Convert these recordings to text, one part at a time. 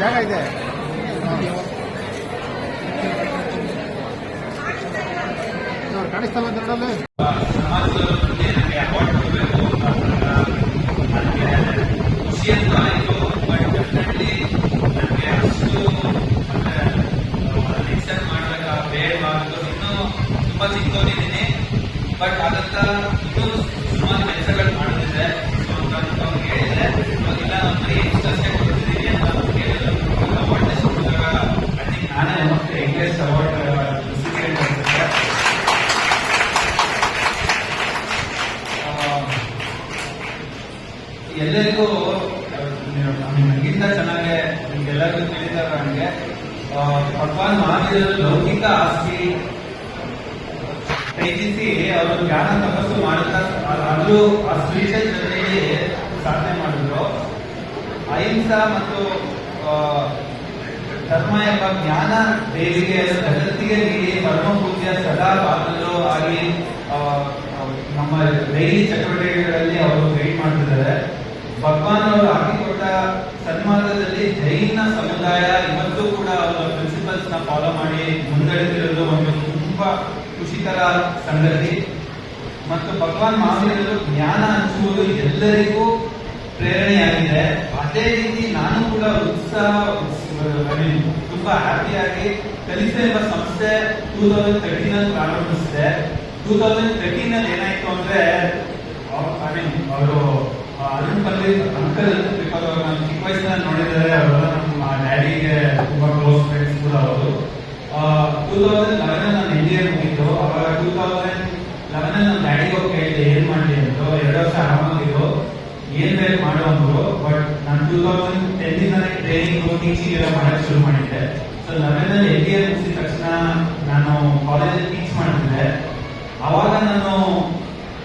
ಜಾಗ ಇದೆ ಅಲ್ಲೂ ಜೊತೆಗೆ ಸಾಧನೆ ಮಾಡಿದ್ರು. ಅಹಿಂಸಾ ಮತ್ತು ಧರ್ಮ ಎಂಬ ಜ್ಞಾನ ದೇವಿಗೆ ಜಗತ್ತಿಗೆ ನೀಡಿ ಪರಮ ಪೂಜ್ಯ ಸದಾ ಪಾತ್ರರು ಆಗಿ ನಮ್ಮ ಡೈಲಿ ಚಟುವಟಿಕೆಗಳಲ್ಲಿ ಅವರು ಗೈಡ್ ಮಾಡ್ತಿದ್ದಾರೆ. ಭಗವಾನ್ ಅವರು ಹಾಕಿಕೊಟ್ಟ ಸನ್ಮಾನದಲ್ಲಿ ಜೈನ ಸಮುದಾಯ ಇವತ್ತು ಕೂಡ ಅವರ ಪ್ರಿನ್ಸಿಪಲ್ಸ್ನ ಫಾಲೋ ಮಾಡಿ ಮುಂದಡೆದಿರೋದು ಒಂದು ತುಂಬಾ ಖುಷಿಕರ ಸಂಗತಿ. ಮತ್ತು ಭಗವಾನ್ ಮಹಾವೀರರು ಜ್ಞಾನ ಹಂಚುವುದು ಎಲ್ಲರಿಗೂ ಪ್ರೇರಣೆಯಾಗಿದೆ. ಅದೇ ರೀತಿ ನಾನು ಕೂಡ ಉತ್ಸಾಹ ತುಂಬಾ ಹ್ಯಾಪಿಯಾಗಿ ಕಲಿತ ಎಂಬ ಸಂಸ್ಥೆ ಟೂ ತೌಸಂಡ್ ತರ್ಟೀನ್ ಅಲ್ಲಿ ಪ್ರಾರಂಭಿಸಿದೆ. ಟೂ ತೌಸಂಡ್ ತರ್ಟೀನ್ ಅಲ್ಲಿ ಏನಾಯ್ತು ಅಂದ್ರೆ ಐ ಮೀನ್ ಅವರು ಅರುಣ್ ಪಲ್ಲಿ ಅಂಕಲ್ ಬಿಕಾಸ್ ಅವರು ನಾನು ಚಿಕ್ಕ ವಯಸ್ಸಿನಲ್ಲಿ ನೋಡಿದರೆ ಅವರೆಲ್ಲ ನಮ್ಮ ಡ್ಯಾಡಿಗೆ ತುಂಬಾ ಕ್ಲೋಸ್ ಫ್ರೆಂಡ್ಸ್ ಕೂಡ ಅವರು ಟೂ ತೌಸಂಡ್ ಲೆವೆನ್ ನಾನು ಇಂಡಿಯನ್ ಮುಗಿತು ಅವಾಗ ಟೂ ತೌಸಂಡ್ ಲೆವೆನ್ ಅಲ್ಲಿ ನಮ್ಮ ಡ್ಯಾಡಿಗೆ ಹೋಗಿ ಕೇಳಿದೆ ಏನ್ ಮಾಡ್ಲಿ ಅಂತ ಎರಡು ವರ್ಷ ಆರಾಮಾಗಿರು ಏನ್ ಬೇಕು ಮಾಡು ಅಂದ್ರು ಬಟ್ ನಾನು ಟೂ ತೌಸಂಡ್ ಟ್ರೈನಿಂಗ್ ಟೀಚಿಂಗ್ ಎಲ್ಲ ಮಾಡಕ್ ಶುರು ಮಾಡಿದ್ದೆ. ಸೊ ಲೆವೆನ್ ಅಲ್ಲಿ ಎಲ್ ಡಿ ಮುಗಿಸಿದ ತಕ್ಷಣ ನಾನು ಕಾಲೇಜಲ್ಲಿ ಟೀಚ್ ಮಾಡ್ತಿದ್ದೆ. ಅವಾಗ ನಾನು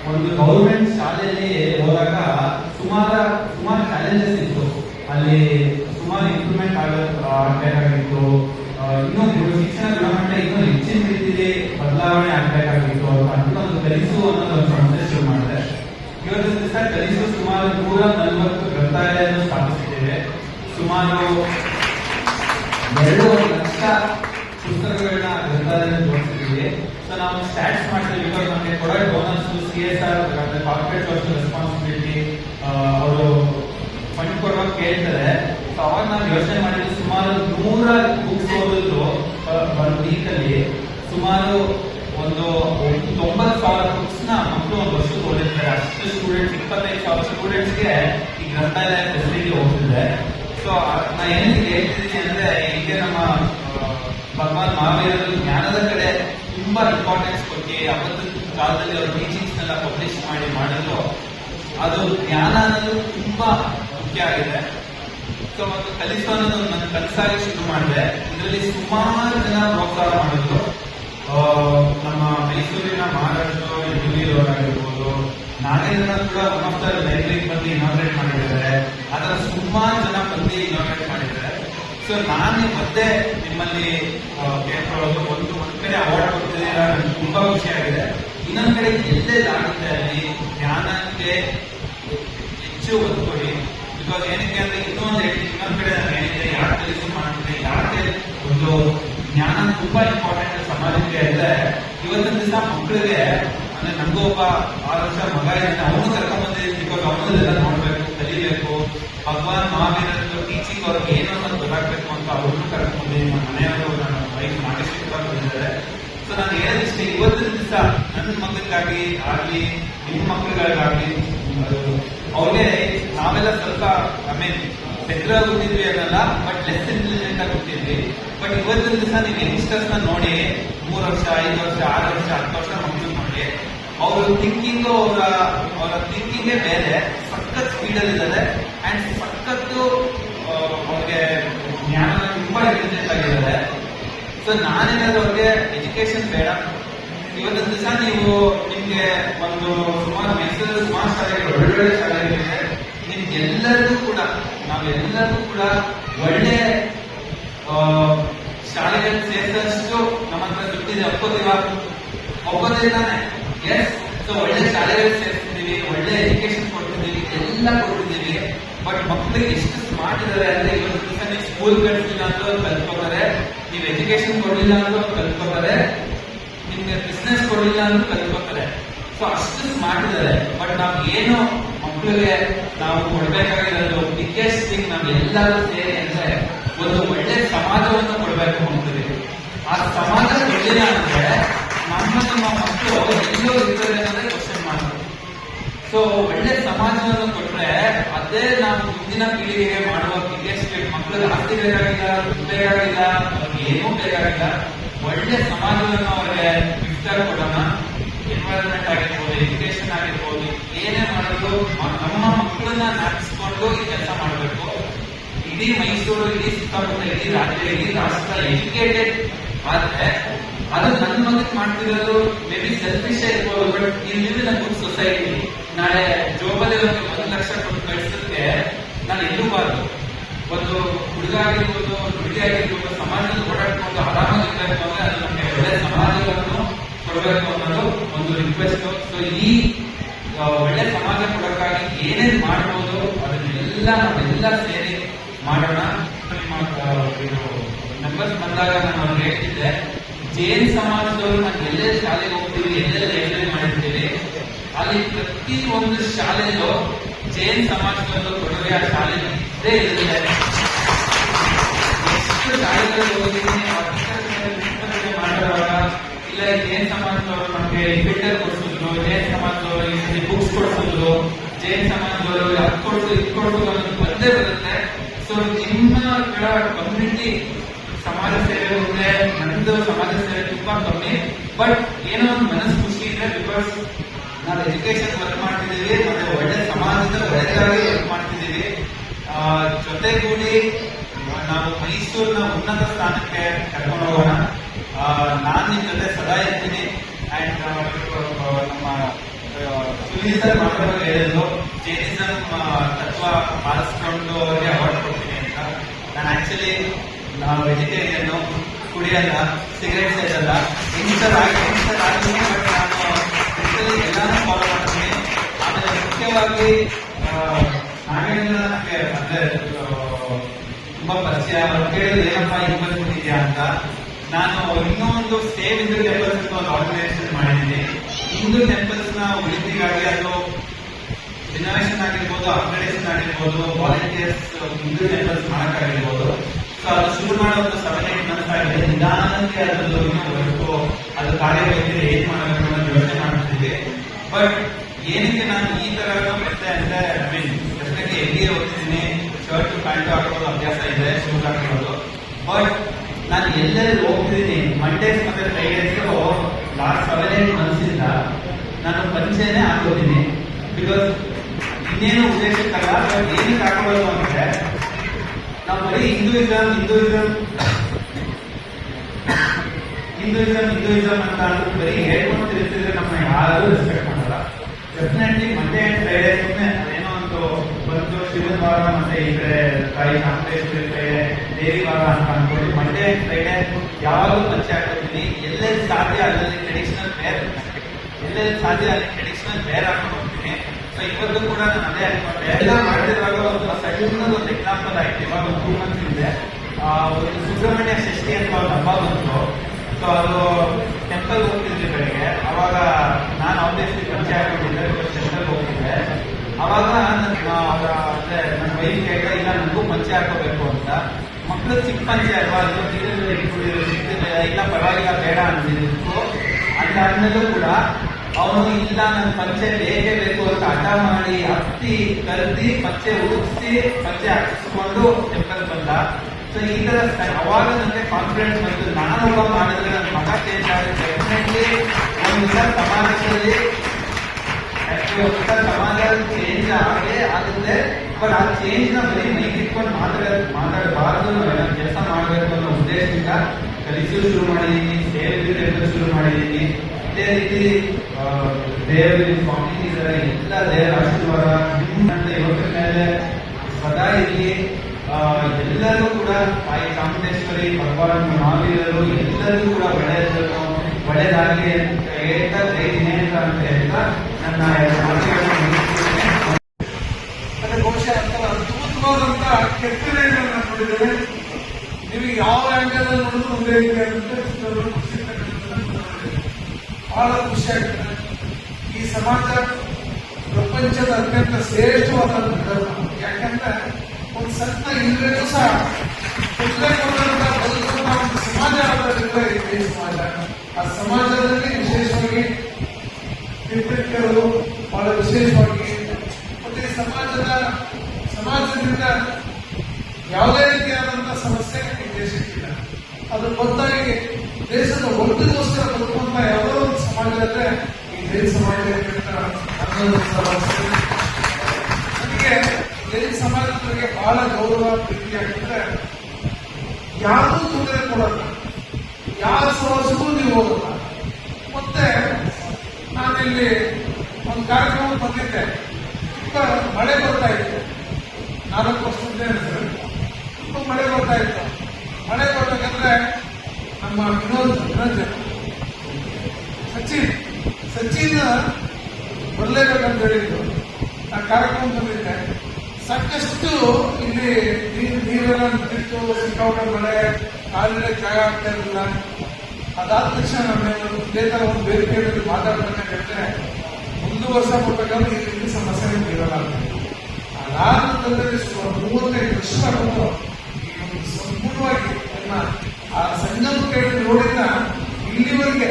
ಒಂದು ಗೌರ್ಮೆಂಟ್ ಶಾಲೆಯಲ್ಲಿ ಹೋದಾಗ ಸುಮಾರು ಸುಮಾರು ಚಾಲೆಂಜಸ್ ಇತ್ತು. ಅಲ್ಲಿ ಸುಮಾರು ಇಂಪ್ರೂವ್ಮೆಂಟ್ ಆಗಬೇಕಾಗಿತ್ತು ಆಗ್ಬೇಕಾಗಿತ್ತು. ಆ, ಇನ್ನೂ ಇವಾಗ ಶಿಕ್ಷಣ ಗುಣಮಟ್ಟ ಇನ್ನೂ ಹೆಚ್ಚಿನ ರೀತಿಯಲ್ಲಿ ಬದಲಾವಣೆ ಆಗಬೇಕಾಗಿತ್ತು ಅಂತ ಒಂದು ಕಲಿಸು ಅನ್ನೋದು ಒಂದು ಶುರು ಮಾಡಿದೆ. ಇವತ್ತು ಕಲಿಸು ಸುಮಾರು ನೂರ ನಲವತ್ತು ಗ್ರಂಥಾಲಯವನ್ನು ಸ್ಥಾಪಿಸಿದ್ದೇವೆ ಸುಮಾರು ಎರಡು ಲಕ್ಷ ಪುಸ್ತಕಗಳನ್ನ ಗ್ರಂಥಾಲಯದಲ್ಲಿ ಜೋಡಿಸಿದ್ದೀವಿ ಸೊ ನಾವು ಸ್ಟ್ಯಾಟ್ಸ್ ಮಾಡ್ತೀವಿ ನಮಗೆ ಕೊಡೋ donors C S R corporate social responsibility ಅವರು ಫಂಡ್ ಕೊಡುವಾಗ ಕೇಳ್ತಾರೆ. ಸೊ ಅವಾಗ ನಾವು ಯೋಚನೆ ಮಾಡಿದ್ವಿ, ಸುಮಾರು ನೂರ ಬುಕ್ಸ್ ಓದಿದ್ರು ಒಂದು ವೀಕಲ್ಲಿ ಸುಮಾರು ಒಂದು ತೊಂಬತ್ತು ಸಾವಿರ ಬುಕ್ಸ್ನ ಮಕ್ಕಳು ಒಂದು ವರ್ಷಕ್ಕೆ ಓದಿರ್ತಾರೆ. ಅಷ್ಟು ಸ್ಟೂಡೆಂಟ್ಸ್ ಇಪ್ಪತ್ತೈದು ಸಾವಿರ ಸ್ಟೂಡೆಂಟ್ಸ್ಗೆ ಗ್ರಂಥಾಲಯ ಫೆಸಿಲಿಟಿ ಹೋಗ್ತಿದೆ. ಸೊ ನಾ ಏನು ಹೇಳ್ತಿದ್ದೀನಿ ಅಂದ್ರೆ, ಈಗ ನಮ್ಮ ಭಗವಾನ್ ಮಹಾವೀರರು ಜ್ಞಾನದ ಕಡೆ ತುಂಬಾ ಇಂಪಾರ್ಟೆನ್ಸ್ ಕೊಟ್ಟು ಅವತ್ತಿನ ಕಾಲದಲ್ಲಿ ಅವರು ಟೀಚಿಂಗ್ಸ್ ಎಲ್ಲ ಪಬ್ಲಿಷ್ ಮಾಡಿ ಮಾಡಿದ್ರು. ಅದು ಜ್ಞಾನ ಅನ್ನೋದು ತುಂಬಾ ಮುಖ್ಯ ಆಗಿದೆ. ಸೊ ಒಂದು ಕಲಿಸು ಅನ್ನೋದು ನನ್ನ ಕನಸಾಗಿ ಶುರು ಮಾಡಿದೆ. ಇದರಲ್ಲಿ ಸುಮಾರು ಜನ ಪ್ರೋತ್ಸಾಹ ಮಾಡಿದ್ರು. ನಮ್ಮ ಮೈಸೂರಿನ ಯದುವೀರ್ ಅವರಾಗಿರ್ಬೋದು ಕೂಡ ಆಫ್ ದ ಲೈಬ್ರರಿ ಬಂದು ಇನಾಗ್ರೇಟ್ ಮಾಡಿದ್ದಾರೆ. ಅದರ ಸುಮಾರು ಜನ ಬಂದು ಇನಾಗ್ರೇಟ್ ಮಾಡಿದ್ದಾರೆ. ಸೊ ನಾನು ಮತ್ತೆ ನಿಮ್ಮಲ್ಲಿ ಕೇಳ್ಕೊಳ್ಳೋದು ಒಂದು ಒಂದ್ ಕಡೆ ಅವಾರ್ಡ್ ಕೊಡ್ತಿದ್ದೀರಾ ನನಗೆ ತುಂಬಾ ಖುಷಿ ಆಗಿದೆ. ಇನ್ನೊಂದ್ ಕಡೆ ಎಲ್ಲೇ ಆಗುತ್ತೆ ಅಲ್ಲಿ ಜ್ಞಾನಕ್ಕೆ ಹೆಚ್ಚು ಒತ್ತು ಕೊಡಿ ಬಿಕಾಸ್ ಏನಕ್ಕೆ ಅಂದ್ರೆ ಇನ್ನೊಂದು ಹೇಳ್ತೀನಿ ಇನ್ನೊಂದ್ ಕಡೆ ನಾನು ಹೇಳಿದ್ರೆ ಯಾರು ಕೆಲಸ ಮಾಡ್ತೀನಿ ಯಾಕೆ ಒಂದು ಜ್ಞಾನ ತುಂಬಾ ಇಂಪಾರ್ಟೆಂಟ್ ಸಮಾಜ ಸಮಾಜಕ್ಕೆ ಅಂದ್ರೆ ಇವತ್ತಿನ ದಿವಸ ಮಕ್ಕಳಿಗೆ ಅಂದ್ರೆ ನಮಗೂ ಒಬ್ಬ ಆರು ವರ್ಷ ಮಗ ಇದ್ದಾನೆ ಅವನು ಕರ್ಕೊಂಡ್ ಬಂದಿದ್ದೀನಿ ಬಿಕಾಸ್ ಅವನದೆಲ್ಲ ನೋಡ್ಬೇಕು, ಕಲಿಬೇಕು. ಭಗವಾನ್ ಮಹಾವೀರದ್ದು ಟೀಚಿಂಗ್ ಅವ್ರಿಗೆ ಏನು ಅನ್ನೋದು ಗೊತ್ತಾಗ್ಬೇಕು ಅಂತ ಅವ್ರನ್ನೂ ಕರ್ಕೊಂಡ್ ಬಂದಿದ್ದೀನಿ ನಮ್ಮ ಮನೆಯವರು ನನ್ನ ವೈಫ್ ನಾಗೇಶ್ವರ ಬಂದಿದ್ದಾರೆ. ಸೊ ನಾನು ಹೇಳೋದಿಷ್ಟೇ ಇವತ್ತಿನ ದಿವಸ ನನ್ನ ಮಕ್ಕಳಿಗಾಗಿ ಆಗ್ಲಿ, ನಿಮ್ಮ ಮಕ್ಕಳಿಗಾಗಲಿ ಅವ್ರಿಗೆ ನಾವೆಲ್ಲ ಸ್ವಲ್ಪ ಐ ಮೀನ್ ಬೆದ್ರ ಗೊತ್ತಿದ್ವಿ ಅನ್ನಲ್ಲ ಬಟ್ ಲೆಸ್ ಇಂಟೆಲಿಜೆಂಟ್ ಆಗಿ ಗೊತ್ತಿದ್ವಿ. ಬಟ್ ಇವತ್ತಿನ ದಿವಸ ನೀವು ಯಂಗ್ಸ್ಟರ್ಸ್ ನೋಡಿ, ಮೂರು ವರ್ಷ, ಐದು ವರ್ಷ, ಆರು ವರ್ಷ, ಹತ್ತು ವರ್ಷ ಮಕ್ಕಳು ನೋಡಿ ಅವ್ರ ಥಿಂಕಿಂಗ್ ಅವರ ಅವರ ಥಿಂಕಿಂಗೇ ಬೇರೆ, ಸಖತ್ ಸ್ಪೀಡಲ್ಲಿ ಇದ್ದಾರೆ. ಅಂಡ್ ಸಖತ್ತು ಅವ್ರಿಗೆ ಜ್ಞಾನ ತುಂಬಾ ಇಂಟೆಲಿಜೆಂಟ್ ಆಗಿದ್ದಾರೆ. ಸೊ ನಾನೇನಾದ್ರು ಅವ್ರಿಗೆ ಎಜುಕೇಶನ್ ಬೇಡ. ಇವತ್ತಿನ ದಿವಸ ನೀವು ನಿಮ್ಗೆ ಒಂದು ಸುಮಾರು ಮೈಸೂರು ಸುಮಾರು ಶಾಲೆಗಳು ಒಳ್ಳೊಳ್ಳೆ ಶಾಲೆಗಳಿದೆ ನಿಮ್ಗೆಲ್ಲರಿಗೂ ಕೂಡ, ನಾವೆಲ್ಲರಿಗೂ ಕೂಡ ಒಳ್ಳೆ ಶಾಲೆಗಳನ್ನು ಸೇರಿದಷ್ಟು ನಮ್ಮ ಹತ್ರ ದುಡ್ಡಿದೆ. ಒಪ್ಪೋದಿಲ್ಲ ಒಪ್ಪೋದೇ ತಾನೆ ಎಸ್ ಸೊ ಒಳ್ಳೆ ಶಾಲೆಯಲ್ಲಿ ಸೇರಿಸ್ತಿದ್ದೀವಿ ಒಳ್ಳೆ ಎಜುಕೇಶನ್ ಕೊಡ್ತಿದ್ದೀವಿ ಎಲ್ಲ ಕೊಡ್ತಿದ್ದೀವಿ ಬಟ್ ಮಕ್ಕಳಿಗೆ ಎಷ್ಟು ಸ್ಮಾರ್ಟ್ ಇದಾರೆ ಅಂದ್ರೆ ಇವತ್ತು ನೀವು ಸ್ಕೂಲ್ ಕಳಿಸಿಲ್ಲ ಅಂತ ಅವ್ರು ಕಲ್ತ್ಕೋತಾರೆ ನೀವು ಎಜುಕೇಶನ್ ಕೊಡಲಿಲ್ಲ ಅಂತ ಅವ್ರು ಕಲ್ತ್ಕೋತಾರೆ ನಿಮ್ಗೆ ಬಿಸ್ನೆಸ್ ಕೊಡಲಿಲ್ಲ ಅಂತ ಕಲ್ತ್ಕೋತಾರೆ ಸೊ ಅಷ್ಟು ಸ್ಮಾರ್ಟ್ ಇದ್ದಾರೆ ಬಟ್ ನಾವು ಏನು ಮಕ್ಕಳಿಗೆ ನಾವು ಕೊಡ್ಬೇಕಾಗಿರೋದು ಬಿಗ್ಗೆಸ್ಟ್ ಥಿಂಗ್ ನಾವು ಎಲ್ಲರೂ ಸೇರಿ ಅಂದ್ರೆ ಒಂದು ಒಳ್ಳೆ ಸಮಾಜವನ್ನು ಕೊಡಬೇಕು ಮಕ್ಕಳಿಗೆ ಆ ಸಮಾಜ ಕೊಡಲಿಲ್ಲ ಅಂದ್ರೆ ಸೊ ಒಳ್ಳೆ ಸಮಾಜವನ್ನು ಕೊಟ್ರೆ ಅದೇ ನಾವು ಮುಂದಿನ ಪೀಳಿಗೆಗೆ ಮಾಡುವ ಬಿಗ್ಗೆಸ್ಟ್ ಮಕ್ಕಳಿಗೆ ಆಸ್ತಿ ಬೇಕಾಗಿಲ್ಲ ಬೇಕಾಗಿಲ್ಲ ಏನೂ ಬೇಕಾಗಿಲ್ಲ ಒಳ್ಳೆ ಸಮಾಜವನ್ನು ಅವರಿಗೆ ವಿಸ್ತಾರ ಕೊಡೋಣ. ಎನ್ವೈರನ್ಮೆಂಟ್ ಆಗಿರ್ಬೋದು ಎಜುಕೇಶನ್ ಆಗಿರ್ಬೋದು, ಏನೇ ಮಾಡೋದು ನಮ್ಮ ಮಕ್ಕಳನ್ನ ನಾಟಿಸ್ಕೊಂಡು ಈ ಕೆಲಸ ಮಾಡಬೇಕು. ಇಡೀ ಮೈಸೂರು, ಇಡೀ ಸುತ್ತಮುತ್ತ, ಇಡೀ ರಾಜ್ಯ, ಇಡೀ ರಾಷ್ಟ್ರ ಎಜುಕೇಟೆಡ್ ಆದ್ರೆ ಅದು ನನ್ನ ಮಗನ್ ಮಾಡ್ತಿರೋದು ಮೇ ಬಿ ಸೆಲ್ಫಿಶ್ ಇರ್ಬೋದು ಬಟ್ ಇಲ್ಲಿ ನನ್ನ ಗುಡ್ ಸೊಸೈಟಿ ನಾಳೆ ಜೋಬಲ್ಲಿ ಒಂದು ಒಂದು ಲಕ್ಷ ಕೊಟ್ಟು ಕಳಿಸುತ್ತೆ ನಾನು ಎಲ್ಲೂ ಬಾರದು. ಒಂದು ಹುಡುಗ ಆಗಿರ್ಬೋದು ಹುಡುಗಿ ಆಗಿರ್ಬೋದು, ಸಮಾಜದಲ್ಲಿ ಓಡಾಡ್ಕೊಂಡು ಆರಾಮಾಗಿರ್ಬೇಕು ಅದು ನಮಗೆ ಒಳ್ಳೆ ಸಮಾಜವನ್ನು ಕೊಡಬೇಕು ಅನ್ನೋದು ಒಂದು ರಿಕ್ವೆಸ್ಟ್ ಸೊ ಈ ಒಳ್ಳೆ ಸಮಾಜ ಕೊಡೋಕ್ಕಾಗಿ ಏನೇನ್ ಮಾಡ್ಬೋದು, ಅದನ್ನೆಲ್ಲ ನಾವೆಲ್ಲ ಸೇರಿ ಮಾಡೋಣ. ನಂಬರ್ಸ್ ಬಂದಾಗ ನಾನು ಹೇಳ್ತಿದ್ದೆ ಜೈನ್ ಸಮಾಜದವರು ನಾವು ಎಲ್ಲೆಲ್ಲಿ ಶಾಲೆಗೆ ಹೋಗ್ತೀವಿ, ಎಲ್ಲೆಲ್ಲಿ ಲೈಬ್ರರಿ ಮಾಡಿರ್ತೀವಿ, ಅಲ್ಲಿ ಪ್ರತಿ ಒಂದು ಶಾಲೆಯಲ್ಲೂ ಜೈನ್ ಸಮಾಜದವರು ಕೊಡುಗೆ ಆ ಶಾಲೆ ಇದ್ದೇ ಇರುತ್ತೆ. ಎಷ್ಟು ಶಾಲೆಗಳಲ್ಲಿ ಹೋಗಿದ್ದೀನಿ ಇಲ್ಲ ಜೈನ್ ಸಮಾಜದವರು ನಮಗೆ ಫಿಲ್ಟರ್ ಕೊಡಿಸಿದ್ರು ಜೈನ್ ಸಮಾಜದವರು ಬುಕ್ಸ್ ಕೊಡಿಸಿದ್ರು ಜೈನ್ ಸಮಾಜದವರು ಅದು ಕೊಡ್ಸು, ಇದು ಕೊಡ್ಸು ಅನ್ನೋದು ಬಂದೇ ಬರುತ್ತೆ. ಸೊ ನಿಮ್ಮ ಕಮ್ಯುನಿಟಿ ಸಮಾಜ ಸೇವೆ ಮುಂದೆ ನಂದು ಸಮಾಜ ಸೇವೆ ತುಂಬಾ ಕಮ್ಮಿ ಬಟ್ ಏನೋ ಒಂದು ಮನಸ್ಸು ಖುಷಿ ಇದೆ ಬಿಕಾಸ್ ನಾವು ಎಜುಕೇಶನ್ ವರ್ಕ್ ಮಾಡ್ತಿದ್ದೀವಿ ಮತ್ತೆ ಒಳ್ಳೆ ಸಮಾಜದ ಒಳ್ಳೆದಾಗಿ ವರ್ಕ್ ಮಾಡ್ತಿದ್ದೀವಿ. ಜೊತೆಗೂಡಿ ನಾವು ಮೈಸೂರಿನ ಉನ್ನತ ಸ್ಥಾನಕ್ಕೆ ಕರ್ಕೊಂಡು ಹೋಗೋಣ ಆ, ನಿಮ್ಮ ನಿಮ್ ಜೊತೆ ಸದಾ ಇರ್ತೀನಿ. ನಮ್ಮ ಸುನೀಲ್ ಸರ್ ಹೇಳಿದ್ರು. ಜೈನಿಸಂ ತತ್ವ ಪಾಲಿಸ್ಕೊಂಡು ಅವರಿಗೆ ಅವಾರ್ಡ್ ಕೊಡ್ತೀನಿ ಅಂತ. ನಾನು ಆಕ್ಚುಲಿ ನಾವು ವೆಜಿಟೇರಿಯನ್ ಕುಡಿಯಲ್ಲ ಸಿಗರೇಟ್ ಸೇರಲ್ಲ ಇನ್ಸರ್ ಆಗಿ ಇನ್ಸರ್ ಆಗಿದ್ದೀನಿ ಬಟ್ ನಾನು ಎಲ್ಲಾನು ಫಾಲೋ ಮಾಡ್ತೀನಿ ಆಮೇಲೆ ಮುಖ್ಯವಾಗಿ ನಾಗೇಂದ್ರ ನನಗೆ ಅಂದ್ರೆ ತುಂಬಾ ಪರಿಚಯ ಏನಪ್ಪಾ ಕೇಳಿದ್ರು, ಏನಪ್ಪ ಹಿಂಗ್ ಬಂದ್ಬಿಟ್ಟಿದ್ಯಾ ಅಂತ? ನಾನು ಇನ್ನೂ ಒಂದು ಸೇವ್ ಹಿಂದೂ ಟೆಂಪಲ್ಸ್ ಒಂದು ಆರ್ಗನೈಸೇಷನ್ ಮಾಡಿದ್ದೀನಿ. ಹಿಂದೂ ಟೆಂಪಲ್ಸ್ನ ಉಳಿತಿಗಾಗಿ ಅದು ರಿನೋವೇಷನ್ ಆಗಿರ್ಬೋದು ಅಪ್ಗ್ರೇಡೇಷನ್ ಆಗಿರ್ಬೋದು ವಾಲಂಟಿಯರ್ಸ್ ಹಿಂದೂ ಟೆಂಪಲ್ಸ್ ಮಾಡಕ್ಕಾಗಿರ್ಬೋದು. ಅದು ಶುರು ಮಾಡೋ ಒಂದು ಸೆವೆನ್ ಏಟ್ ಮಂತ್ಸ್ ಆಗಿದೆ ನಿಧಾನಕ್ಕೆ ಅದರದ್ದು ವರ್ಕು ಅದು ಕಾರ್ಯವೈಖರಿ ಏನ್ ಮಾಡಬೇಕು ಅನ್ನೋದು ಯೋಚನೆ ಮಾಡ್ತಿದ್ದೆ. ಬಟ್ ಏನಕ್ಕೆ ನಾನು ಈ ತರ ಮತ್ತೆ ಅಂದ್ರೆ ಐ ಮೀನ್ ಪ್ರಶ್ನೆಗೆ ಎಲ್ಲಿ ಹೋಗ್ತಿದ್ದೀನಿ ಶರ್ಟ್ ಪ್ಯಾಂಟ್ ಹಾಕೋದು ಅಭ್ಯಾಸ ಇದೆ ಶೂಸ್ ಹಾಕೋದು ಬಟ್ ನಾನು ಎಲ್ಲೆಲ್ಲಿ ಹೋಗ್ತಿದ್ದೀನಿ ಮಂಡೇಸ್ ಮತ್ತೆ Fridays last seven eight months ಇಂದ ನಾನು ಪಂಚೆನೆ ಹಾಕೋತೀನಿ ಬಿಕಾಸ್ ಇನ್ನೇನು ಉದ್ದೇಶಕ್ಕಲ್ಲ ಬಟ್ ಏನಕ್ಕೆ ಹಾಕೊಳ್ಳೋದು ಅಂದ್ರೆ ನಾವು ಬರೀ ಹಿಂದೂಯಿಸಂ ಹಿಂದೂಯಿಸಂ. ಹಿಂದೂಯಿಸಂ ಹಿಂದೂಯಿಸಂ ಅಂತ ಅಂದ್ರೆ ಬರೀ ಹೇಳ್ಕೊಂಡು ತಿರುಗಿಸಿದ್ರೆ ನಮ್ಮ ಯಾರು ರೆಸ್ಪೆಕ್ಟ್ ಮಾಡಲ್ಲ. ಡೆಫಿನೆಟ್ಲಿ ಮತ್ತೆ ಫ್ರೈಡೇ ಸುಮ್ಮನೆ ಏನೋ ಒಂದು ಬಂದು ಶಿವನ ವಾರ, ಮತ್ತೆ ಈ ಕಡೆ ತಾಯಿ ಚಾಮುಂಡೇಶ್ವರಿ ಫ್ರೈಡೇ ದೇವಿ ವಾರ ಅಂತ ಅನ್ಕೊಂಡು ಮಂಡೇ ಫ್ರೈಡೆ ಯಾವಾಗಲೂ ಪಂಚೆ ಹಾಕೋತೀನಿ. ಎಲ್ಲೆಲ್ಲಿ ಸಾಧ್ಯ ಅಲ್ಲಲ್ಲಿ ಟ್ರೆಡಿಷನಲ್ ವೇರ್ ಎಲ್ಲೆಲ್ಲಿ ಸಾಧ್ಯ ಅಲ್ಲಿ ಟ್ರೆಡಿಷನಲ್ ವೇರ್ ಹಾಕೊಂಡು ಹೋಗ್ತೀನಿ. ಇವತ್ತು ಕೂಡ ನಾನು ಅದೇ ಎಲ್ಲ ಮಾಡಿದಾಗ ಒಂದು ಸಣ್ಣದ ಒಂದು ಎಕ್ಸಾಂಪಲ್ ಆಯ್ತು. ಇವಾಗ ಒಂದು ಟೂ ಮಂತ್ಸ್ ಹಿಂದೆ ಒಂದು ಸುಬ್ರಹ್ಮಣ್ಯ ಷಷ್ಠಿ ಅಂತ ಒಂದು ಹಬ್ಬ ಬಂತು. ಸೊ ಅದು ಟೆಂಪಲ್ ಹೋಗ್ತಿದ್ವಿ ಬೆಳಗ್ಗೆ. ಅವಾಗ ನಾನು ಆಫೀಸಿಗೆ ಪರಿಚಯ ಆಗಿಬಿಟ್ಟಿದ್ದೆ ಟೆಂಪಲ್ ಹೋಗ್ತಿದ್ದೆ. ಅವಾಗ ನನ್ನ ಅಂದ್ರೆ ನನ್ನ ವೈಫ್ ಕೇಳಿದ, ಇಲ್ಲ, ನನಗೂ ಪಂಚೆ ಹಾಕೋಬೇಕು ಅಂತ. ಮಕ್ಕಳು ಚಿಕ್ಕ ಪಂಚೆ ಅಲ್ವಾ? ಅದು ನೀರಲ್ಲಿ ಇಲ್ಲ, ಪರವಾಗಿಲ್ಲ, ಬೇಡ ಅಂದಿದ್ದು ಅದಾದ್ಮೇಲೂ ಕೂಡ ಅವನು ಇಲ್ಲ ನನ್ನ ಪಂಚೆ ಬೇಕೇ ಬೇಕು ಅಂತ ಹಠ ಮಾಡಿ, ಹತ್ತಿ ಕರ್ದಿ, ಪಂಚೆ ಉಡಿಸಿ, ಪಂಚೆ ಹಾಕಿಸ್ಕೊಂಡು ಟೆಂಪಲ್ ಬಂದ. ಸೊ ಈ ತರ ಅವಾಗ ನನಗೆ ಕಾನ್ಫಿಡೆನ್ಸ್ ಬಂತು. ನಾನು ಒಬ್ಬ ಮಾಡಿದ್ರೆ ನನ್ನ ಮಗ ಚೇಂಜ್ ಆಗುತ್ತೆ ಡೆಫಿನೆಟ್ಲಿ ಒಂದು ಸಮಾಜದಲ್ಲಿ ಸಮಾಜ ಚೇಂಜ್ ಆಗೇ ಆಗುತ್ತೆ. ಬಟ್ ಆ ಚೇಂಜ್ನ ಬರೀ ಮೈಗಿಟ್ಕೊಂಡು ಮಾತಾಡ ಮಾತಾಡಬಾರ್ದು ನಾನು ಕೆಲಸ ಮಾಡಬೇಕು ಅನ್ನೋ ಉದ್ದೇಶದಿಂದ ಕಲಿಸಲು ಶುರು ಮಾಡಿದ್ದೀನಿ ಸೇವೆ ಶುರು ಮಾಡಿದ್ದೀನಿ. ಇದೇ ರೀತಿ ದೇವರ ಇದ್ದಾರೆ, ಎಲ್ಲ ದೇವರ ಆಶೀರ್ವಾದ. ನಿಮ್ಮ ಯುವಕರ ಮೇಲೆ ಸದಾ ಇರಲಿ ಎಲ್ಲರೂ ಕೂಡ ತಾಯಿ ಚಾಮುಂಡೇಶ್ವರಿ, ಭಗವಾನ್ ಮಹಾವೀರರು ಎಲ್ಲರೂ ಕೂಡ ಒಳ್ಳೆಯದನ್ನು ಒಳ್ಳೆಯದಾಗಲಿ ಅಂತ ಹೇಳ್ತಾ, ಜೈ ಅಂತ ಹೇಳ್ತಾ ನನ್ನ ಮತ್ತೆ ಬಹುಶಃ ಅದ್ಭುತವಾದಂತ ಕೆತ್ತನೆಯನ್ನು ನಾನು ನೋಡಿದ್ದೇನೆ. ನಿಮಗೆ ಯಾವ ಆಂಗಲ್ ನೋಡಿದ್ರು ಒಂದೇ ರೀತಿ. ಬಹಳ ಖುಷಿ ಆಗ್ತದೆ. ಈ ಸಮಾಜ ಪ್ರಪಂಚದ ಅತ್ಯಂತ ಶ್ರೇಷ್ಠವಾದ ಯಾಕಂದ್ರೆ ಒಂದು ಸಣ್ಣ ಇಲ್ಲೂ ಸಹ ಸಮಾಜ ಈ ಸಮಾಜ. ಆ ಸಮಾಜದಲ್ಲಿ ವಿಶೇಷವಾಗಿ ಪಿತೃಗಳು ಬಹಳ ವಿಶೇಷವಾಗಿ ಮತ್ತೆ ಸಮಾಜದ ಸಮಾಜದಿಂದ ಯಾವುದೇ ರೀತಿಯಾದಂತಹ ಸಮಸ್ಯೆ ದೇಶಕ್ಕಿಲ್ಲ. ಅದು ಗೊತ್ತಾಗಿ ದೇಶದ ಒಟ್ಟಿಗೋಸ್ಕರ ಬದುಕುವಂತ ಅಂದ್ರೆ ಈ ಜೈನ್ ಸಮಾಜ ಅಂತ ಅನ್ನೋದು ಸಮಸ್ಯೆ. ನನಗೆ ಜೈನ ಸಮಾಜದ ಬಗ್ಗೆ ಬಹಳ ಗೌರವ, ಪ್ರೀತಿ ಆಗಿದ್ರೆ ಯಾರೂ ತೊಂದರೆ ಕೊಡಲ್ಲ. ಯಾರ ಸಮಾಜಕ್ಕೂ ನೀವು ಹೋಗಲ್ಲ. ಮತ್ತೆ ನಾನಿಲ್ಲಿ ಒಂದು ಕಾರ್ಯಕ್ರಮ ಬಂದಿದ್ದೆ. ಮಳೆ ಬರ್ತಾ ಇತ್ತು. ನಾಲ್ಕು ವರ್ಷದಿಂದ ಮಳೆ ಬರ್ತಾ ಇತ್ತು. ಮಳೆ ಬರ್ಬೇಕಂದ್ರೆ ನಮ್ಮ ವಿನೋದ್ ವಿನೋದ್ ಸಚಿನ್ ಸಚಿನ್ ಬರಲೇಬೇಕಂತ ಹೇಳಿದ್ರು. ಆ ಕಾರ್ಯಕ್ರಮ ಬಂದಿದ್ದೆ ಸಾಕಷ್ಟು ಇಲ್ಲಿ ನೀರು, ನೀರೆಲ್ಲ ಬಿಟ್ಟು ಸಿಕ್ಕಾಪಟ್ಟೆ ಮಳೆ ಕಾಲಿನ ಜಾಗ ಆಗ್ತಾ ಇರಲಿಲ್ಲ ಅದಾದ ತಕ್ಷಣ ನಾನು ಇದೇ ತರ ಒಂದು ವೇದಿಕೆಯಲ್ಲಿ ಮಾತಾಡ್ಬೇಕಂತ ಹೇಳಿದ್ರೆ ಒಂದು ವರ್ಷ ಕೊಡ್ಬೇಕಂದ್ರೆ ಇಲ್ಲಿ ಸಮಸ್ಯೆ ಇರಲ್ಲ. ಅದಾದ ನಂತರದಲ್ಲಿ ಮೂವತ್ತೈದು ವರ್ಷ ಸಂಪೂರ್ಣವಾಗಿ ಆ ಸಂಗಮ ಕೇಳಿ ನೋಡಿದ್ದ ಇಲ್ಲಿವರೆಗೆ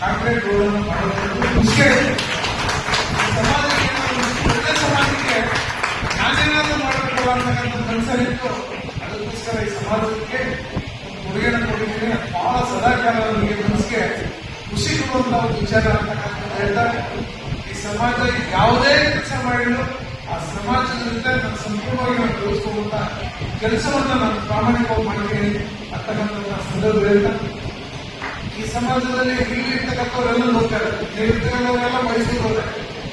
ಕಾಂಕ್ರೀಟ್ ಮಾಡೋದು ಸಮಾಜಕ್ಕೆ ಒಳ್ಳೆ ಸಮಾಜಕ್ಕೆ ಮಾಡಬೇಕು ಅಂತಕ್ಕಂಥ ಮನಸ್ಸಲ್ಲಿತ್ತು ಅದಕ್ಕೋಸ್ಕರ ಈ ಸಮಾಜಕ್ಕೆ ಕೊಡುಗೆಯನ್ನು ಕೊಟ್ಟಿದ್ದೀನಿ ಬಹಳ ಸದಾಕಾಲ ನನಗೆ ಮನಸ್ಸಿಗೆ ಖುಷಿ ಕೊಡುವಂತ ಒಂದು ವಿಚಾರ ಅಂತಕ್ಕಂಥದ್ದು ಹೇಳ್ತಾರೆ ಈ ಸಮಾಜ ಯಾವುದೇ ಕೆಲಸ ಮಾಡಿದ್ರು ಆ ಸಮಾಜದ ಜೊತೆ ನಾನು ಸಂಪೂರ್ಣವಾಗಿ ನಾನು ಕೆಲಸವನ್ನು ನಾನು ಪ್ರಾಮಾಣಿಕವಾಗಿ ಮಾಡಿದ್ದೀನಿ ಅಂತಕ್ಕಂಥ ಸಂದರ್ಭ ಹೇಳ್ತಾ ಈ ಸಮಾಜದಲ್ಲಿ ಇಲ್ಲಿ ಇರ್ತಕ್ಕಂಥವರೆಲ್ಲ ನೋಡ್ತಾರೆ. ನಿರುದ್ಯೋಗವನ್ನೆಲ್ಲ ಮೈಸೂರು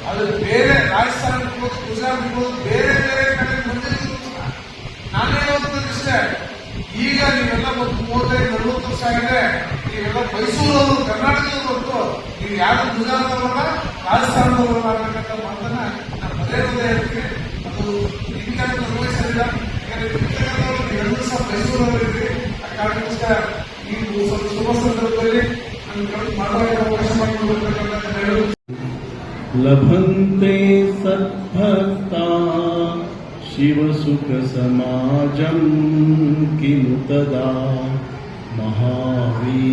ಅದು ಬೇರೆ ರಾಜಸ್ಥಾನ ಇರ್ಬೋದು, ಗುಜರಾತ್ ಇರ್ಬೋದು, ಬೇರೆ ಬೇರೆ ಕಡೆ ಮುಂದೆ ನಾನೇ ಓದ್ತದಿಷ್ಟೇ ಈಗ ನೀವೆಲ್ಲ ಒಂದು ಮೂವತ್ತೈದು, ನಲವತ್ತು ವರ್ಷ ಆಗಿದೆ. ನೀವೆಲ್ಲ ಮೈಸೂರವರು, ಕರ್ನಾಟಕದವರು ಹೊರತು ನೀವು ಯಾರು ಗುಜರಾತ್ನವರಲ್ಲ, ರಾಜಸ್ಥಾನದವರಲ್ಲ ಅನ್ನತಕ್ಕಂಥ ಮಾತನ್ನ ನಾನು ಪದೇ ಪದೇ ಹೇಳ್ತೀನಿ. ಅದು ಅದು ನಿರ್ವಹಿಸಲಿಲ್ಲ ಯಾಕಂದ್ರೆ ಇರ್ತಕ್ಕಂಥವ್ರು ನೀವೆಲ್ಲರೂ ಸಹ ಇರ್ತೀವಿ ಆ ಕಾರಣಕ್ಕೋಸ್ಕರ ನೀವು ಸ್ವಲ್ಪ ಶುಭ ಸಂದರ್ಭದಲ್ಲಿ ನನ್ನ ಮಾಡುವ ಅವಕಾಶ ಮಾಡಿಕೊಡ್ಬೇಕಂತ ಹೇಳಿ लभन्ते सद्भक्ता शिवसुखसमाजं किमु तदा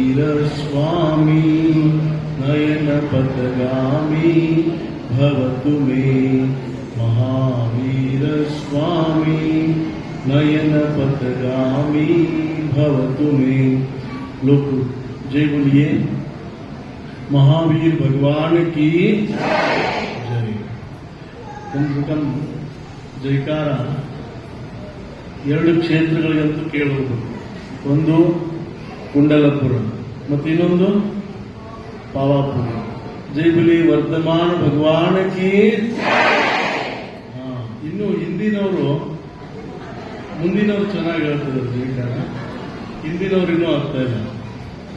महावीरस्वामी नयनपथगामी भवतु मे महावीरस्वामी नयनपथगामी भवतु मे લોકો જય બોલીએ महावीर ભગવાન કી જય કમ સે ಜೈಕಾರ ಎರಡು ಕ್ಷೇತ್ರಗಳಿಗಂತೂ ಕೇಳಬಹುದು. ಒಂದು ಕುಂಡಲಪುರ ಮತ್ತು ಇನ್ನೊಂದು ಪಾವಾಪುರ ಜೈಬಲಿ ವರ್ಧಮಾನ ಭಗವಾನ್ ಕೀ ಇನ್ನು ಹಿಂದಿನವರು, ಮುಂದಿನವರು ಚೆನ್ನಾಗಿ ಹೇಳ್ತಿದ್ದಾರೆ ಜೈಕಾರ ಹಿಂದಿನವರು ಇನ್ನೂ ಆಗ್ತಾ ಇಲ್ಲ.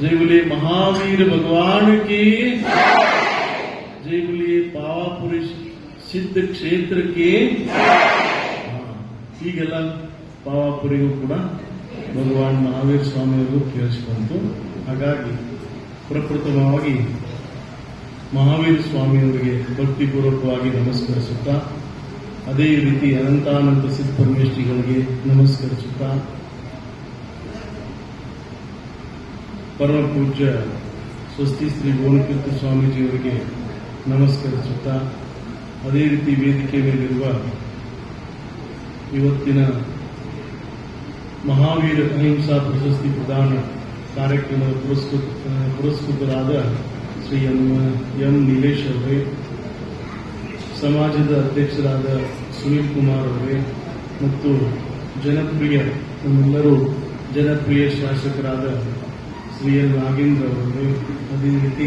જય બોલીએ મહાવીર ભગવાન કી જય બોલીએ પાવા પુરુષ ಸಿದ್ಧ ಕ್ಷೇತ್ರಕ್ಕೆ ಈಗೆಲ್ಲ ಪಾವಾಪುರಿಗೂ ಕೂಡ ಭಗವಾನ್ ಮಹಾವೀರ ಸ್ವಾಮಿಯವರು ಕೇಳಿಸ್ಕೊಂತು. ಹಾಗಾಗಿ ಪ್ರಪ್ರಥಮವಾಗಿ ಮಹಾವೀರ ಸ್ವಾಮಿಯವರಿಗೆ ಭಕ್ತಿಪೂರ್ವಕವಾಗಿ ನಮಸ್ಕರಿಸುತ್ತಾ, ಅದೇ ರೀತಿ ಅನಂತಾನಂತ ಸಿದ್ಧ ಪರಮೇಶ್ವರಿಗಳಿಗೆ ನಮಸ್ಕರಿಸುತ್ತಾ ಪರಮ ಪೂಜ್ಯ ಸ್ವಸ್ತಿ ಶ್ರೀ ಗೋಣಕೀರ್ತಿ ಸ್ವಾಮೀಜಿಯವರಿಗೆ ನಮಸ್ಕರಿಸುತ್ತಾ, ಅದೇ ರೀತಿ ವೇದಿಕೆ ಮೇಲಿರುವ ಇವತ್ತಿನ ಮಹಾವೀರ ಅಹಿಂಸಾ ಪ್ರಶಸ್ತಿ ಪ್ರದಾನ ಕಾರ್ಯಕ್ರಮದ ಪುರಸ್ಕೃತ, ಪುರಸ್ಕೃತರಾದ ಶ್ರೀ ಎಂ ಎಂ ನಿಲೇಶ್ ಅವರೇ, ಸಮಾಜದ ಅಧ್ಯಕ್ಷರಾದ ಸುನೀಲ್ ಕುಮಾರ್ ಅವರೇ ಮತ್ತು ಜನಪ್ರಿಯ ನಮ್ಮೆಲ್ಲರೂ ಜನಪ್ರಿಯ ಶಾಸಕರಾದ ಶ್ರೀ ಎಲ್ ನಾಗೇಂದ್ರ ಅವರೇ ಅದೇ ರೀತಿ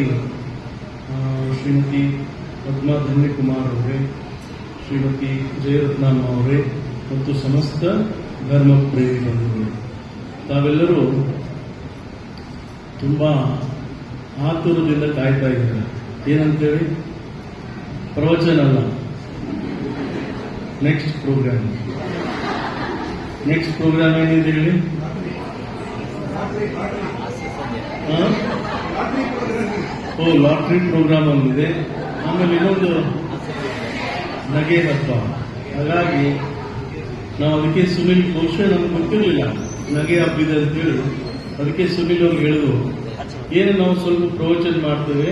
ಶ್ರೀಮತಿ ಪದ್ಮಾ ಧನ್ಯಕುಮಾರ್ ಅವರೇ ಶ್ರೀಮತಿ ಜಯರತ್ನಮ್ಮ ಅವರೇ ಮತ್ತು ಸಮಸ್ತ ಧರ್ಮ ಪ್ರೇಮಿ ಬಂಧುಗಳು ತಾವೆಲ್ಲರೂ ತುಂಬಾ ಆತುರದಿಂದ ಕಾಯ್ತಾ ಇದ್ದಾರೆ? ಏನಂತೇಳಿ? ಪ್ರವಚನ ಅಲ್ಲ. ನೆಕ್ಸ್ಟ್ ಪ್ರೋಗ್ರಾಮ್ ನೆಕ್ಸ್ಟ್ ಪ್ರೋಗ್ರಾಮ್ ಏನಿದೆ ಹೇಳಿ? ಓ, ಲಾಟ್ರಿ ಪ್ರೋಗ್ರಾಮ್ ಒಂದಿದೆ. ಆಮೇಲೆ ಇನ್ನೊಂದು ನಗೆ ಹಬ್ಬ. ಹಾಗಾಗಿ ನಾವು ಅದಕ್ಕೆ ಸುನಿಲ್ ಬಹುಶಃ ನಮ್ಗೆ ಗೊತ್ತಿರಲಿಲ್ಲ ನಗೆ ಹಬ್ಬಿದೆ ಅಂತೇಳಿ ಅದಕ್ಕೆ ಸುನಿಲ್ ಅವ್ರು ಹೇಳಿದ್ರು. ಏನು ನಾವು ಸ್ವಲ್ಪ ಪ್ರವಚನ ಮಾಡ್ತೇವೆ,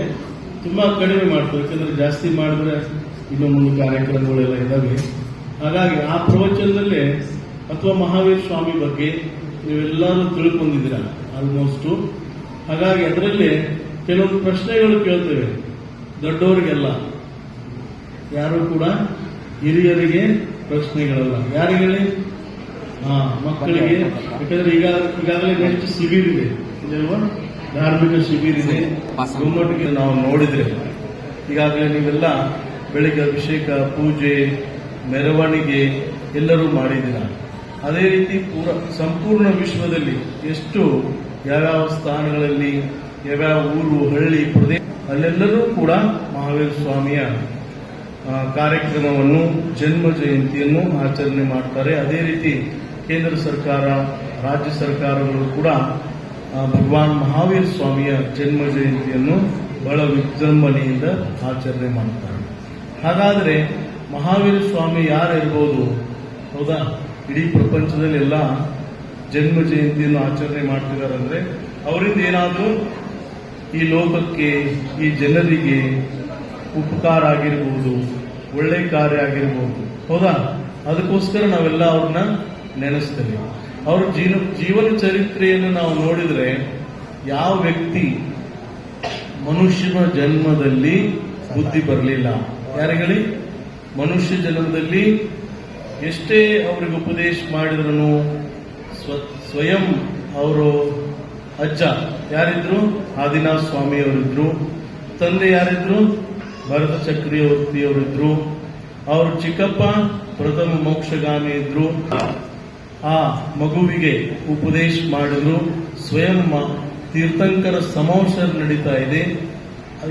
ತುಂಬಾ ಕಡಿಮೆ ಮಾಡ್ತೇವೆ, ಯಾಕಂದ್ರೆ ಜಾಸ್ತಿ ಮಾಡಿದ್ರೆ ಇನ್ನೊಂದು ಕಾರ್ಯಕ್ರಮಗಳೆಲ್ಲ ಇದ್ದಾವೆ ಹಾಗಾಗಿ ಆ ಪ್ರವಚನದಲ್ಲೇ ಅಥವಾ ಮಹಾವೀರ್ ಸ್ವಾಮಿ ಬಗ್ಗೆ ನೀವೆಲ್ಲರೂ ತಿಳ್ಕೊಂಡಿದ್ದೀರ? ಆಲ್ಮೋಸ್ಟ್ ಹಾಗಾಗಿ ಅದರಲ್ಲಿ ಕೆಲವೊಂದು ಪ್ರಶ್ನೆಗಳು ಕೇಳ್ತೇವೆ. ದೊಡ್ಡವರಿಗೆಲ್ಲ. ಯಾರು ಕೂಡ ಹಿರಿಯರಿಗೆ ಪ್ರಶ್ನೆಗಳಲ್ಲ. ಯಾರಿಗೆ ಹೇಳಿ? ಹಾ, ಮಕ್ಕಳಿಗೆ. ಯಾಕಂದ್ರೆ ಈಗ, ಈಗಾಗಲೇ ನೆಕ್ಸ್ಟ್ ಶಿಬಿರ್ ಇದೆ. ಧಾರ್ಮಿಕ ಶಿಬಿರ್ ಇದೆ. ಗುಮ್ಮಟಿಗೆ ನಾವು ನೋಡಿದ್ರೆ, ಈಗಾಗಲೇ ನೀವೆಲ್ಲ ಬೆಳಿಗ್ಗೆ ಅಭಿಷೇಕ, ಪೂಜೆ, ಮೆರವಣಿಗೆ ಎಲ್ಲರೂ ಮಾಡಿದ್ದೀರ? ಅದೇ ರೀತಿ ಪೂರ ಸಂಪೂರ್ಣ ವಿಶ್ವದಲ್ಲಿ ಎಷ್ಟು ಯಾವ್ಯಾವ ಸ್ಥಾನಗಳಲ್ಲಿ ಯಾವ್ಯಾವ ಊರು, ಹಳ್ಳಿ, ಪ್ರದೇಶ, ಅಲ್ಲೆಲ್ಲರೂ ಕೂಡ ಮಹಾವೀರ ಸ್ವಾಮಿಯ ಕಾರ್ಯಕ್ರಮವನ್ನು ಜನ್ಮ ಜಯಂತಿಯನ್ನು ಆಚರಣೆ ಮಾಡ್ತಾರೆ. ಅದೇ ರೀತಿ ಕೇಂದ್ರ ಸರ್ಕಾರ, ರಾಜ್ಯ ಸರ್ಕಾರಗಳು ಕೂಡ ಭಗವಾನ್ ಮಹಾವೀರ ಸ್ವಾಮಿಯ ಜನ್ಮ ಜಯಂತಿಯನ್ನು ಬಹಳ ವಿಜೃಂಭಣೆಯಿಂದ ಆಚರಣೆ ಮಾಡ್ತಾರೆ. ಹಾಗಾದರೆ ಮಹಾವೀರ ಸ್ವಾಮಿ ಯಾರಿರ್ಬೋದು? ಹೌದಾ? ಇಡೀ ಪ್ರಪಂಚದಲ್ಲಿ ಎಲ್ಲ ಜನ್ಮ ಜಯಂತಿಯನ್ನು ಆಚರಣೆ ಮಾಡ್ತಿದ್ದಾರೆ ಅಂದ್ರೆ ಅವರಿಂದ ಏನಾದರೂ ಈ ಲೋಕಕ್ಕೆ, ಈ ಜನರಿಗೆ ಉಪಕಾರ ಆಗಿರ್ಬೋದು, ಒಳ್ಳೆ ಕಾರ್ಯ ಆಗಿರ್ಬೋದು, ಹೌದಾ? ಅದಕ್ಕೋಸ್ಕರ ನಾವೆಲ್ಲ ಅವ್ರನ್ನ ನೆನೆಸ್ತೇವೆ. ಅವ್ರ ಜೀವ ಜೀವನ ಚರಿತ್ರೆಯನ್ನು ನಾವು ನೋಡಿದ್ರೆ ಯಾವ ವ್ಯಕ್ತಿ ಮನುಷ್ಯನ ಜನ್ಮದಲ್ಲಿ ಬುದ್ಧಿ ಬರಲಿಲ್ಲ? ಯಾರಿಗಳಿ ಮನುಷ್ಯ ಜನ್ಮದಲ್ಲಿ ಎಷ್ಟೇ ಅವ್ರಿಗೆ ಉಪದೇಶ ಮಾಡಿದ್ರು ಸ್ವಯಂ ಅವರು ಅಜ್ಜ ಯಾರಿದ್ರು? ಆದಿನಾಥ ಸ್ವಾಮಿ ಅವರಿದ್ರು ತಂದೆ ಯಾರಿದ್ರು? ಭರತ ಚಕ್ರವರ್ತಿ ಅವರಿದ್ರು ಅವ್ರ ಚಿಕ್ಕಪ್ಪ, ಪ್ರಥಮ ಮೋಕ್ಷಗಾಮಿ ಇದ್ರು ಆ ಮಗುವಿಗೆ ಉಪದೇಶ ಮಾಡಿದ್ರು. ಸ್ವಯಂ ತೀರ್ಥಂಕರ ಸಮಾವೇಶ ನಡೀತಾ ಇದೆ.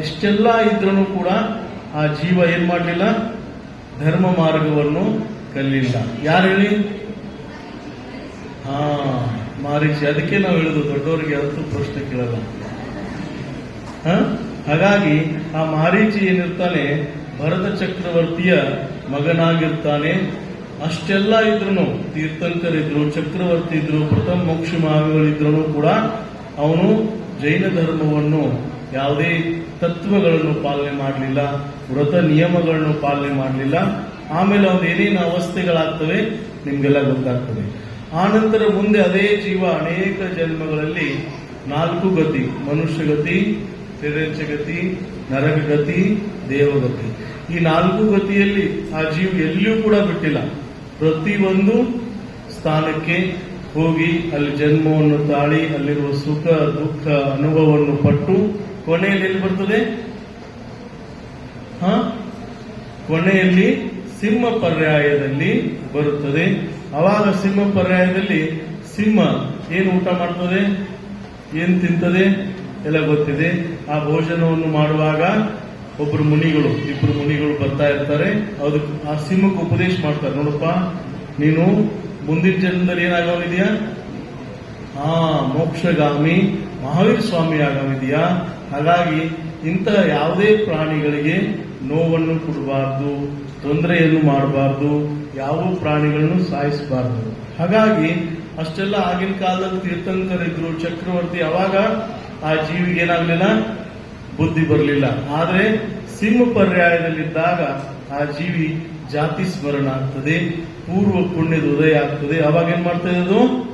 ಇಷ್ಟೆಲ್ಲ ಇದ್ರೂ ಕೂಡ ಆ ಜೀವ ಏನ್ ಮಾಡಲಿಲ್ಲ? ಧರ್ಮ ಮಾರ್ಗವನ್ನು ಕಲಿಲ್ಲ ಯಾರು ಹೇಳಿ? ಮಾರೀಚಿ, ಅದಕ್ಕೆ ನಾವು ಹೇಳುದು ದೊಡ್ಡವರಿಗೆ ಯಾವತ್ತೂ ಪ್ರಶ್ನೆ ಕೇಳಲ್ಲ? ಹಾಗಾಗಿ ಆ ಮಾರೀಚಿ ಏನಿರ್ತಾನೆ ಭರತ ಚಕ್ರವರ್ತಿಯ ಮಗನಾಗಿರ್ತಾನೆ. ಅಷ್ಟೆಲ್ಲ ಇದ್ರು ತೀರ್ಥಂಕರಿದ್ರು, ಚಕ್ರವರ್ತಿ ಇದ್ರು, ಪ್ರಥಮ ಮೋಕ್ಷ ಮಹಾವಿಗಳಿದ್ರು ಕೂಡ ಅವನು ಜೈನ ಧರ್ಮವನ್ನು ಯಾವುದೇ ತತ್ವಗಳನ್ನು ಪಾಲನೆ ಮಾಡಲಿಲ್ಲ, ವ್ರತ ನಿಯಮಗಳನ್ನು ಪಾಲನೆ ಮಾಡಲಿಲ್ಲ. ಆಮೇಲೆ ಅವನು ಏನೇನು ಅವಸ್ಥೆಗಳಾಗ್ತವೆ, ನಿಮ್ಗೆಲ್ಲ ಗೊತ್ತಾಗ್ತದೆ. ಆನಂತರ ಮುಂದೆ ಅದೇ ಜೀವ ಅನೇಕ ಜನ್ಮಗಳಲ್ಲಿ ನಾಲ್ಕು ಗತಿ. ಮನುಷ್ಯ ಗತಿ ತಿರಂಚ ಗತಿ, ನರಕ ಗತಿ ದೇವಗತಿ ಈ ನಾಲ್ಕು ಗತಿಯಲ್ಲಿ ಆ ಜೀವ ಎಲ್ಲಿಯೂ ಕೂಡ ಬಿಟ್ಟಿಲ್ಲ. ಪ್ರತಿಯೊಂದು ಸ್ಥಾನಕ್ಕೆ ಹೋಗಿ ಅಲ್ಲಿ ಜನ್ಮವನ್ನು ತಾಳಿ, ಅಲ್ಲಿರುವ ಸುಖ, ದುಃಖ, ಅನುಭವವನ್ನು ಪಟ್ಟು ಕೊನೆಯಲ್ಲಿ ಎಲ್ಲಿ ಬರ್ತದೆ? ಹ? ಕೊನೆಯಲ್ಲಿ ಸಿಂಹ ಪರ್ಯಾಯದಲ್ಲಿ ಬರುತ್ತದೆ. ಅವಾಗ ಸಿಂಹ ಪರ್ಯಾಯದಲ್ಲಿ ಸಿಂಹ ಏನು ಊಟ ಮಾಡ್ತದೆ, ಏನು ತಿಂತದೆ ಎಲ್ಲ ಗೊತ್ತಿದೆ. ಆ ಭೋಜನವನ್ನು ಮಾಡುವಾಗ ಒಬ್ರು ಮುನಿಗಳು, ಇಬ್ರು ಮುನಿಗಳು ಬರ್ತಾ ಇರ್ತಾರೆ. ಅದು ಆ ಸಿಂಹಕ್ಕೆ ಉಪದೇಶ ಮಾಡ್ತಾರೆ. ನೋಡಪ್ಪ, ನೀನು ಮುಂದಿನ ಜನ್ಮದಲ್ಲಿ ಏನಾಗಿದೆಯಾ ಆ, ಮೋಕ್ಷಗಾಮಿ, ಮಹಾವೀರ ಸ್ವಾಮಿ ಆಗಮಿದೆಯಾ ಹಾಗಾಗಿ ಇಂತಹ ಯಾವುದೇ ಪ್ರಾಣಿಗಳಿಗೆ ನೋವನ್ನು ಕೊಡಬಾರ್ದು, ತೊಂದರೆಯನ್ನು ಮಾಡಬಾರ್ದು. ಯಾವ ಪ್ರಾಣಿಗಳನ್ನು ಸಾಯಿಸಬಾರದು. ಹಾಗಾಗಿ ಅಷ್ಟೆಲ್ಲ ಆಗಿನ ಕಾಲದಲ್ಲಿ ತೀರ್ಥಂಕರಿದ್ರು ಚಕ್ರವರ್ತಿ ಅವಾಗ ಆ ಜೀವಿಗೆ ಏನಾಗ್ಲಿಲ್ಲ? ಬುದ್ಧಿ ಬರಲಿಲ್ಲ. ಆದರೆ ಸಿಂಹ ಪರ್ಯಾಯದಲ್ಲಿದ್ದಾಗ ಆ ಜೀವಿ ಜಾತಿ ಸ್ಮರಣ ಆಗ್ತದೆ, ಪೂರ್ವ ಪುಣ್ಯದ ಉದಯ ಆಗ್ತದೆ. ಅವಾಗ ಏನ್ ಮಾಡ್ತಾ ಇರೋದು?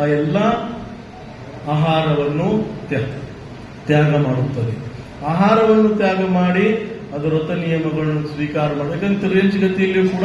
ಆ ಎಲ್ಲ ಆಹಾರವನ್ನು ತ್ಯ- ತ್ಯಾಗ ಮಾಡುತ್ತದೆ. ಆಹಾರವನ್ನು ತ್ಯಾಗ ಮಾಡಿ ಅದು ವ್ರತ ನಿಯಮಗಳನ್ನು ಸ್ವೀಕಾರ ಮಾಡಿ ಯಾಕಂದ್ರೆ ರೇಂಜ್ಗತಿಯಲ್ಲಿಯೂ ಕೂಡ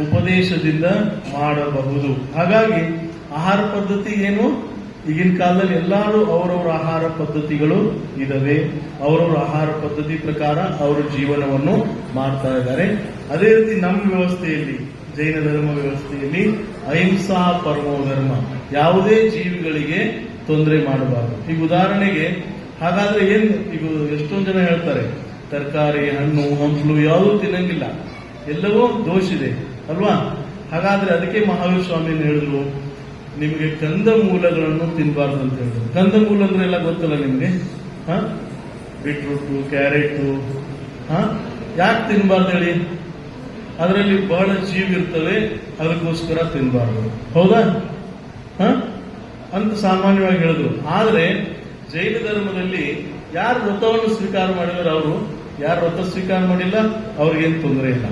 ಉಪದೇಶದಿಂದ ಮಾಡಬಹುದು. ಹಾಗಾಗಿ ಆಹಾರ ಪದ್ಧತಿ ಏನು? ಈಗಿನ ಕಾಲದಲ್ಲಿ ಎಲ್ಲರೂ ಅವರವರ ಆಹಾರ ಪದ್ಧತಿಗಳು ಇದಾವೆ. ಅವರವರ ಆಹಾರ ಪದ್ಧತಿ ಪ್ರಕಾರ ಅವರ ಜೀವನವನ್ನು ಮಾಡ್ತಾ ಇದ್ದಾರೆ. ಅದೇ ರೀತಿ ನಮ್ಮ ವ್ಯವಸ್ಥೆಯಲ್ಲಿ, ಜೈನ ಧರ್ಮ ವ್ಯವಸ್ಥೆಯಲ್ಲಿ ಅಹಿಂಸಾ ಪರಮೋ ಧರ್ಮ ಯಾವುದೇ ಜೀವಿಗಳಿಗೆ ತೊಂದರೆ ಮಾಡಬಾರದು. ಈಗ ಉದಾಹರಣೆಗೆ, ಹಾಗಾದ್ರೆ ಏನ್ ಈಗ ಎಷ್ಟೊಂದು ಜನ ಹೇಳ್ತಾರೆ, ತರಕಾರಿ, ಹಣ್ಣು, ಹಂಪಲು ಯಾವುದೂ ತಿನ್ನಂಗಿಲ್ಲ. ಎಲ್ಲವೂ ದೋಷಿದೆ ಅಲ್ವಾ? ಹಾಗಾದ್ರೆ ಅದಕ್ಕೆ ಮಹಾವೀರ್ ಸ್ವಾಮಿ ಹೇಳಿದ್ರು, ನಿಮಗೆ ಕಂದ ಮೂಲಗಳನ್ನು ತಿನ್ನಬಾರ್ದು ಅಂತ ಹೇಳಿದ್ರು. ಕಂದ ಮೂಲ ಅಂದ್ರೆ ಎಲ್ಲ ಗೊತ್ತಲ್ಲ ನಿಮ್ಗೆ? ಹ? ಬೀಟ್ರೂಟು ಕ್ಯಾರೆಟು ಹ? ಯಾಕೆ ತಿನ್ನಬಾರ್ದು ಹೇಳಿ? ಅದರಲ್ಲಿ ಬಹಳ ಜೀವ ಇರ್ತವೆ ಅದಕ್ಕೋಸ್ಕರ ತಿನ್ನಬಾರ್ದು ಹೌದಾ? ಹ? ಅಂತ ಸಾಮಾನ್ಯವಾಗಿ ಹೇಳಿದ್ರು. ಆದ್ರೆ ಜೈನ ಧರ್ಮದಲ್ಲಿ ಯಾರು ವ್ರತವನ್ನು ಸ್ವೀಕಾರ ಮಾಡಿದ್ರೆ ಅವರು? ಯಾರು ವ್ರತ ಸ್ವೀಕಾರ ಮಾಡಿಲ್ಲ, ಅವ್ರಿಗೇನು ತೊಂದರೆ ಇಲ್ಲ.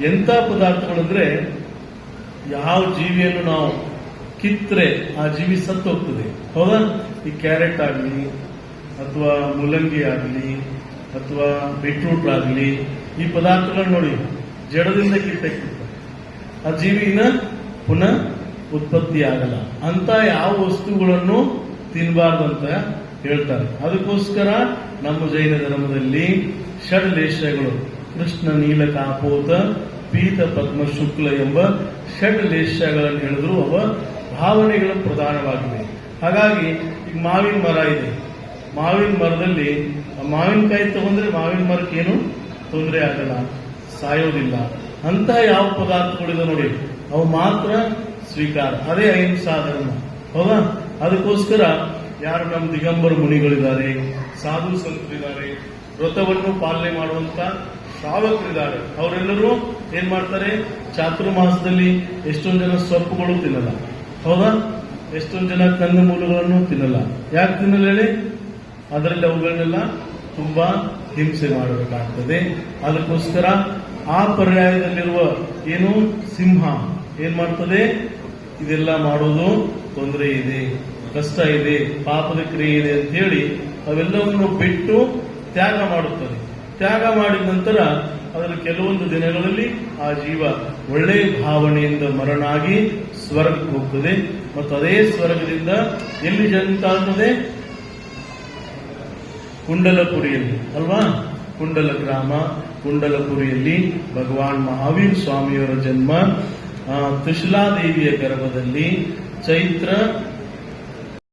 ಎಂತ ಪದಾರ್ಥಗಳಂದ್ರೆ ಯಾವ ಜೀವಿಯನ್ನು ನಾವು ಕಿತ್ತರೆ ಆ ಜೀವಿ ಸತ್ತು ಹೋಗ್ತದೆ ಹೌದಾ? ಈ ಕ್ಯಾರೆಟ್ ಆಗಲಿ, ಅಥವಾ ಮೂಲಂಗಿ ಆಗಲಿ, ಅಥವಾ ಬೀಟ್ರೂಟ್ ಆಗಲಿ, ಈ ಪದಾರ್ಥಗಳನ್ನ ನೋಡಿ, ಜಡದಿಂದ ಕಿತ್ತಕ್ಕೆ ಆ ಜೀವಿನ ಪುನಃ ಉತ್ಪತ್ತಿ ಆಗಲ್ಲ. ಅಂತ ಯಾವ ವಸ್ತುಗಳನ್ನು ತಿನ್ನಬಾರ್ದಂತ ಹೇಳ್ತಾರೆ. ಅದಕ್ಕೋಸ್ಕರ ನಮ್ಮ ಜೈನ ಧರ್ಮದಲ್ಲಿ ಷಡ್ಲೇಶಗಳು ಕೃಷ್ಣ ನೀಲ ಕಾಪೋತ ಪೀತ ಪದ್ಮ ಶುಕ್ಲ ಎಂಬ ಷಡ್ ಲೇಷಗಳನ್ನು ಹೇಳಿದ್ರು ಅವ ಭಾವನೆಗಳು ಪ್ರಧಾನವಾಗಿವೆ. ಹಾಗಾಗಿ ಈಗ ಮಾವಿನ ಮರ ಇದೆ. ಮಾವಿನ ಮರದಲ್ಲಿ ಮಾವಿನಕಾಯಿ ತಗೊಂಡ್ರೆ ಮಾವಿನ ಮರಕ್ಕೆ ಏನು ತೊಂದರೆ ಆಗಲ್ಲ, ಸಾಯೋದಿಲ್ಲ. ಅಂತಹ ಯಾವ ಪದಾರ್ಥಗಳಿದೆ ನೋಡಿ, ಅವು ಮಾತ್ರ ಸ್ವೀಕಾರ, ಅದೇ ಅಹಿಂಸಾ ಧರ್ಮ. ಹೌದಾ? ಅದಕ್ಕೋಸ್ಕರ ಯಾರು ನಮ್ಮ ದಿಗಂಬರ ಮುನಿಗಳಿದ್ದಾರೆ, ಸಾಧು ಸಂತರಿದ್ದಾರೆ, ವ್ರತವನ್ನು ಪಾಲನೆ ಮಾಡುವಂತ ಶ್ರಾವಕರಿದ್ದಾರೆ ಅವರೆಲ್ಲರೂ ಏನ್ ಮಾಡ್ತಾರೆ? ಚಾತುರ್ಮಾಸದಲ್ಲಿ ಎಷ್ಟೊಂದು ಜನ ಸೊಪ್ಪುಗಳು ತಿನ್ನಲ್ಲ. ಹೌದಾ? ಎಷ್ಟೊಂದು ಜನ ಕಂದಮೂಲಗಳನ್ನು ತಿನ್ನಲ್ಲ. ಯಾಕೆ ತಿನ್ನಲ್ಲ ಹೇಳಿ? ಅದರಲ್ಲಿ ಅವುಗಳನ್ನೆಲ್ಲ ತುಂಬಾ ಹಿಂಸೆ ಮಾಡಬೇಕಾಗ್ತದೆ. ಅದಕ್ಕೋಸ್ಕರ ಆ ಪರ್ಯಾಯದಲ್ಲಿರುವ ಏನು? ಸಿಂಹ. ಏನ್ ಮಾಡ್ತದೆ? ಇದೆಲ್ಲ ಮಾಡೋದು ತೊಂದರೆ ಇದೆ, ಕಷ್ಟ ಇದೆ, ಪಾಪದ ಕ್ರಿಯೆ ಇದೆ ಅಂತ ಹೇಳಿ ಅವೆಲ್ಲವನ್ನು ಬಿಟ್ಟು ತ್ಯಾಗ ಮಾಡುತ್ತದೆ. ತ್ಯಾಗ ಮಾಡಿದ ನಂತರ ಅದರ ಕೆಲವೊಂದು ದಿನಗಳಲ್ಲಿ ಆ ಜೀವ ಒಳ್ಳೆ ಭಾವನೆಯಿಂದ ಮರಣಾಗಿ ಸ್ವರ್ಗಕ್ಕೆ ಹೋಗ್ತದೆ. ಮತ್ತು ಅದೇ ಸ್ವರ್ಗದಿಂದ ಎಲ್ಲಿ ಜನ್ಮ ತಾಳ್ತದೆ ಕುಂಡಲಪುರಿಯಲ್ಲಿ. ಅಲ್ವಾ? ಕುಂಡಲ ಗ್ರಾಮ ಕುಂಡಲಪುರಿಯಲ್ಲಿ ಭಗವಾನ್ ಮಹಾವೀರ್ ಸ್ವಾಮಿಯವರ ಜನ್ಮ ತುಶಲಾದೇವಿಯ ಗರ್ಭದಲ್ಲಿ ಚೈತ್ರ